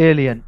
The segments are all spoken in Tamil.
ஏலியன்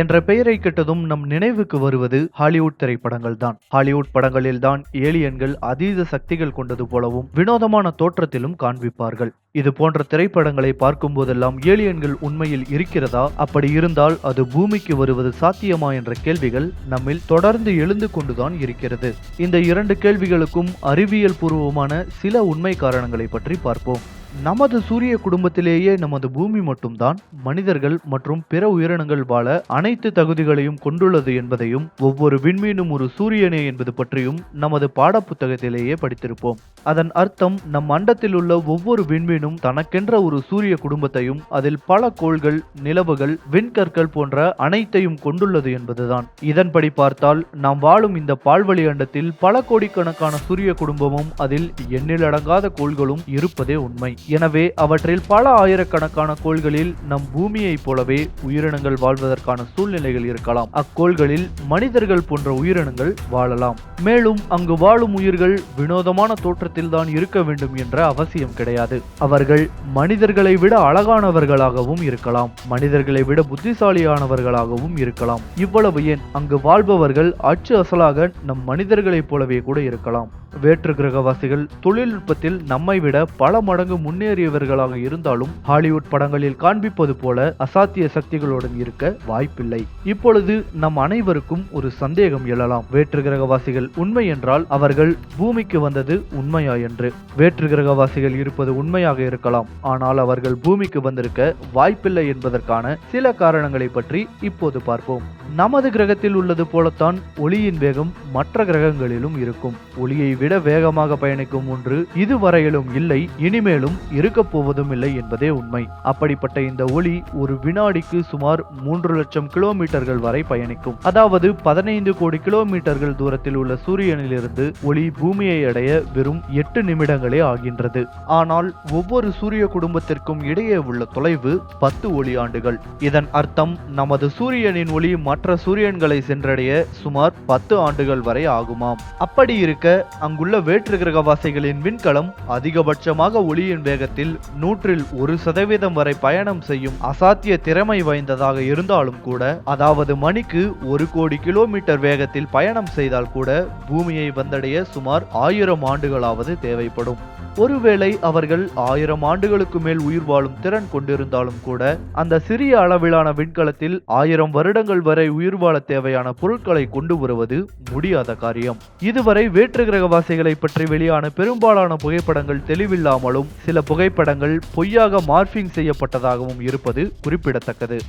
என்ற பெயரை கெட்டதும் நம் நினைவுக்கு வருவது ஹாலிவுட் திரைப்படங்கள் தான் ஹாலிவுட் படங்களில் தான் ஏலியன்கள் அதீத சக்திகள் கொண்டது போலவும் வினோதமான தோற்றத்திலும் காண்பிப்பார்கள். இது போன்ற திரைப்படங்களை பார்க்கும் போதெல்லாம் ஏலியன்கள் உண்மையில் இருக்கிறதா? அப்படி இருந்தால் அது பூமிக்கு வருவது சாத்தியமா என்ற கேள்விகள் நம்மில் தொடர்ந்து எழுந்து கொண்டுதான் இருக்கிறது. இந்த இரண்டு கேள்விகளுக்கும் அறிவியல் பூர்வமான சில உண்மை காரணங்களை பற்றி பார்ப்போம். நமது சூரிய குடும்பத்திலேயே நமது பூமி மட்டும்தான் மனிதர்கள் மற்றும் பிற உயிரினங்கள் வாழ அனைத்து தகுதிகளையும் கொண்டுள்ளது என்பதையும் ஒவ்வொரு விண்மீனும் ஒரு சூரியனே என்பது பற்றியும் நமது பாடப்புத்தகத்திலேயே படித்திருப்போம். அதன் அர்த்தம் நம் அண்டத்தில் உள்ள ஒவ்வொரு விண்மீனும் தனக்கென்ற ஒரு சூரிய குடும்பத்தையும் அதில் பல கோள்கள் நிலவுகள் விண்கற்கள் போன்ற அனைத்தையும் கொண்டுள்ளது என்பதுதான். இதன்படி பார்த்தால் நாம் வாழும் இந்த பால்வழி அண்டத்தில் பல கோடிக்கணக்கான சூரிய குடும்பமும் அதில் எண்ணிலடங்காத கோள்களும் இருப்பதே உண்மை. எனவே அவற்றில் பல ஆயிரக்கணக்கான கோள்களில் நம் பூமியைப் போலவே உயிரினங்கள் வாழ்வதற்கான சூழ்நிலைகள் இருக்கலாம். அக்கோள்களில் மனிதர்கள் போன்ற உயிரினங்கள் வாழலாம். மேலும் அங்கு வாழும் உயிர்கள் வினோதமான தோற்றத்தில் தான் இருக்க வேண்டும் என்ற அவசியம் கிடையாது. அவர்கள் மனிதர்களை விட அழகானவர்களாகவும் இருக்கலாம். மனிதர்களை விட புத்திசாலியானவர்களாகவும் இருக்கலாம். இவ்வளவு ஏன்? அங்கு வாழ்பவர்கள் அச்சு அசலாக நம் மனிதர்களைப் போலவே கூட இருக்கலாம். வேற்று கிரகவாசிகள் தொழில்நுட்பத்தில் நம்மை விட பல மடங்கு முன்னேறியவர்களாக இருந்தாலும் ஹாலிவுட் படங்களில் காண்பிப்பது போல அசாத்திய சக்திகளுடன் இருக்க வாய்ப்பில்லை. இப்பொழுது நம் அனைவருக்கும் ஒரு சந்தேகம் எழலாம். வேற்று கிரகவாசிகள் உண்மை என்றால் அவர்கள் பூமிக்கு வந்தது உண்மை உண்மையா என்று வேற்று கிரகவாசிகள் இருப்பது உண்மையாக இருக்கலாம். ஆனால் அவர்கள் பூமிக்கு வந்திருக்க வாய்ப்பில்லை என்பதற்கான சில காரணங்களை பற்றி இப்போது பார்ப்போம். நமது கிரகத்தில் உள்ளது போலத்தான் ஒளியின் வேகம் மற்ற கிரகங்களிலும் இருக்கும். ஒளியை விட வேகமாக பயணிக்கும் ஒன்று இதுவரையிலும் இல்லை இனிமேலும் இருக்கப் போவதும் இல்லை என்பதே உண்மை. அப்படிப்பட்ட இந்த ஒளி ஒரு வினாடிக்கு சுமார் மூன்று லட்சம் கிலோமீட்டர்கள் வரை பயணிக்கும். அதாவது பதினைந்து கோடி கிலோமீட்டர்கள் தூரத்தில் உள்ள சூரியனிலிருந்து ஒளி பூமியை அடைய வெறும் எட்டு நிமிடங்களே ஆகின்றது. ஆனால் ஒவ்வொரு சூரிய குடும்பத்திற்கும் இடையே உள்ள தொலைவு பத்து ஒளி ஆண்டுகள் இதன் அர்த்தம் நமது சூரியனின் ஒளி மற்ற சூரியன்களை சென்றடைய சுமார் பத்து ஆண்டுகள் வரை ஆகுமாம். அப்படி இருக்க அங்குள்ள வேற்று கிரகவாசிகளின் விண்கலம் அதிகபட்சமாக ஒளியின் வேகத்தில் நூற்றில் ஒரு சதவீதம் வரை பயணம் செய்யும் அசாத்திய திறமை வாய்ந்ததாக இருந்தாலும் கூட அதாவது மணிக்கு ஒரு கோடி கிலோமீட்டர் வேகத்தில் பயணம் செய்தால் கூட பூமியை வந்தடைய சுமார் ஆயிரம் ஆண்டுகளாகும் ஆண்டுகளாவது தேவைப்படும். ஒருவேளை அவர்கள் ஆயிரம் ஆண்டுகளுக்கு மேல் உயிர் வாழும் திறன் கொண்டிருந்தாலும் கூட அந்த சிறிய அளவிலான விண்கலத்தில் ஆயிரம் வருடங்கள் வரை உயிர் வாழ தேவையான பொருட்களை கொண்டு வருவது முடியாத காரியம். இதுவரை வேற்று கிரகவாசிகளை பற்றி வெளியான பெரும்பாலான புகைப்படங்கள் தெளிவில்லாமலும் சில புகைப்படங்கள் பொய்யாக மார்பிங் செய்யப்பட்டதாகவும் இருப்பது குறிப்பிடத்தக்கது.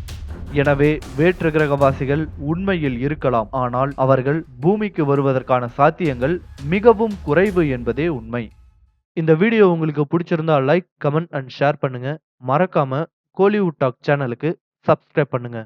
எனவே வேற்று கிரகவாசிகள் உண்மையில் இருக்கலாம். ஆனால் அவர்கள் பூமிக்கு வருவதற்கான சாத்தியங்கள் மிகவும் குறைவு என்பதே உண்மை. இந்த வீடியோ உங்களுக்கு பிடிச்சிருந்தா லைக் கமெண்ட் அண்ட் ஷேர் பண்ணுங்க. மறக்காம கோலிவுட் டாக் சேனலுக்கு சப்ஸ்கிரைப் பண்ணுங்க.